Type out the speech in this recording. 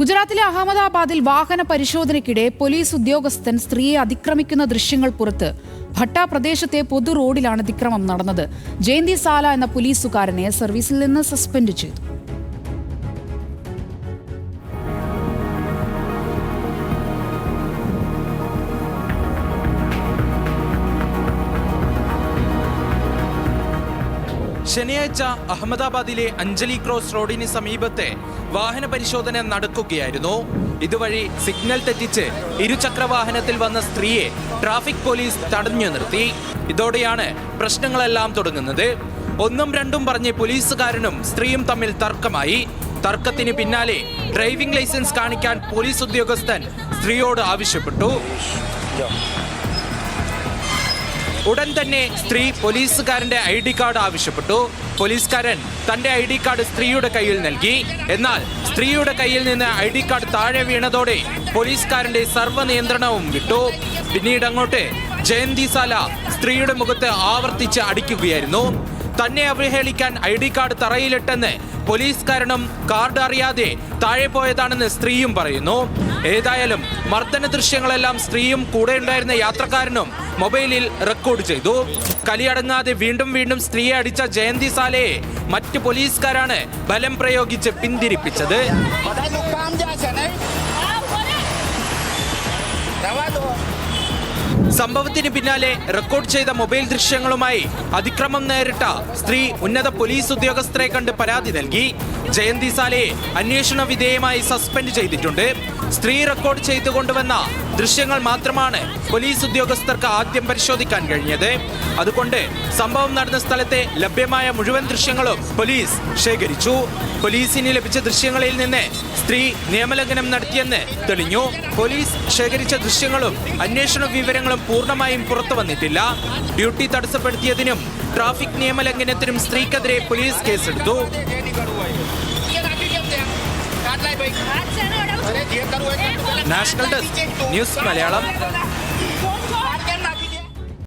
ഗുജറാത്തിലെ അഹമ്മദാബാദിൽ വാഹന പരിശോധനയ്ക്കിടെ പോലീസ് ഉദ്യോഗസ്ഥൻ സ്ത്രീയെ അതിക്രമിക്കുന്ന ദൃശ്യങ്ങൾ പുറത്ത്. ഭട്ട പ്രദേശത്തെ പൊതു റോഡിലാണ് അതിക്രമം നടന്നത്. ജയന്തി സാല എന്ന പോലീസുകാരനെ സർവീസിൽ നിന്ന് സസ്പെൻഡ് ചെയ്തു. ശനിയാഴ്ച അഹമ്മദാബാദിലെ അഞ്ജലി ക്രോസ് റോഡിന് സമീപത്തെ വാഹന പരിശോധന നടക്കുകയായിരുന്നു. ഇതുവഴി സിഗ്നൽ തെറ്റിച്ച് ഇരുചക്ര വാഹനത്തിൽ വന്ന സ്ത്രീയെ ട്രാഫിക് പോലീസ് തടഞ്ഞു നിർത്തി. ഇതോടെയാണ് പ്രശ്നങ്ങളെല്ലാം തുടങ്ങുന്നത്. ഒന്നും രണ്ടും പറഞ്ഞ് പോലീസുകാരനും സ്ത്രീയും തമ്മിൽ തർക്കമായി. തർക്കത്തിന് പിന്നാലെ ഡ്രൈവിംഗ് ലൈസൻസ് കാണിക്കാൻ പോലീസ് ഉദ്യോഗസ്ഥൻ സ്ത്രീയോട് ആവശ്യപ്പെട്ടു. ഉടൻ തന്നെ സ്ത്രീ പോലീസുകാരന്റെ ഐ ഡി കാർഡ് ആവശ്യപ്പെട്ടു. പോലീസുകാരൻ തന്റെ ഐ ഡി കാർഡ് സ്ത്രീയുടെ കയ്യിൽ നൽകി. എന്നാൽ സ്ത്രീയുടെ കയ്യിൽ നിന്ന് ഐ ഡി കാർഡ് താഴെ വീണതോടെ പോലീസുകാരന്റെ സർവ നിയന്ത്രണവും വിട്ടു. പിന്നീട് അങ്ങോട്ട് ജയന്തി സാല സ്ത്രീയുടെ മുഖത്ത് ആവർത്തിച്ച് അടിക്കുകയായിരുന്നു. തന്നെ അവഹേളിക്കാൻ ഐ ഡി കാർഡ് തറയിലിട്ടെന്ന് പോലീസുകാരനും കാർഡ് അറിയാതെ താഴെ പോയതാണെന്ന് സ്ത്രീയും പറയുന്നു. ഏതായാലും മർദ്ദന ദൃശ്യങ്ങളെല്ലാം സ്ത്രീയും കൂടെ ഉണ്ടായിരുന്ന യാത്രക്കാരനും മൊബൈലിൽ റെക്കോർഡ് ചെയ്തു. കലിയടങ്ങാതെ വീണ്ടും വീണ്ടും സ്ത്രീയെ അടിച്ച ജയന്തി സാലയെ മറ്റ് പോലീസുകാരാണ് ബലം പ്രയോഗിച്ച് പിന്തിരിപ്പിച്ചത്. സംഭവത്തിന് പിന്നാലെ റെക്കോർഡ് ചെയ്ത മൊബൈൽ ദൃശ്യങ്ങളുമായി അതിക്രമം നേരിട്ട സ്ത്രീ ഉന്നത പോലീസ് ഉദ്യോഗസ്ഥരെ കണ്ട് പരാതി നൽകി. ജയന്തി സാലയെ അന്വേഷണ വിധേയമായി സസ്പെൻഡ് ചെയ്തിട്ടുണ്ട്. സ്ത്രീ റെക്കോർഡ് ചെയ്തു കൊണ്ടുവന്ന ദൃശ്യങ്ങൾ മാത്രമാണ് പോലീസ് ഉദ്യോഗസ്ഥർക്ക് ആദ്യം പരിശോധിക്കാൻ കഴിഞ്ഞത്. അതുകൊണ്ട് സംഭവം നടന്ന സ്ഥലത്തെ ലഭ്യമായ മുഴുവൻ ദൃശ്യങ്ങളും പോലീസ് ശേഖരിച്ചു. പോലീസിന് ലഭിച്ച ദൃശ്യങ്ങളിൽ നിന്ന് സ്ത്രീ നിയമലംഘനം നടത്തിയെന്ന് തെളിഞ്ഞു. പോലീസ് ശേഖരിച്ച ദൃശ്യങ്ങളും അന്വേഷണ വിവരങ്ങളും പൂർണമായും പുറത്തു വന്നിട്ടില്ല. ഡ്യൂട്ടി തടസ്സപ്പെടുത്തിയതിനും ട്രാഫിക് നിയമലംഘനത്തിനും സ്ത്രീക്കെതിരെ പോലീസ് കേസെടുത്തു. National desk news Malayalam.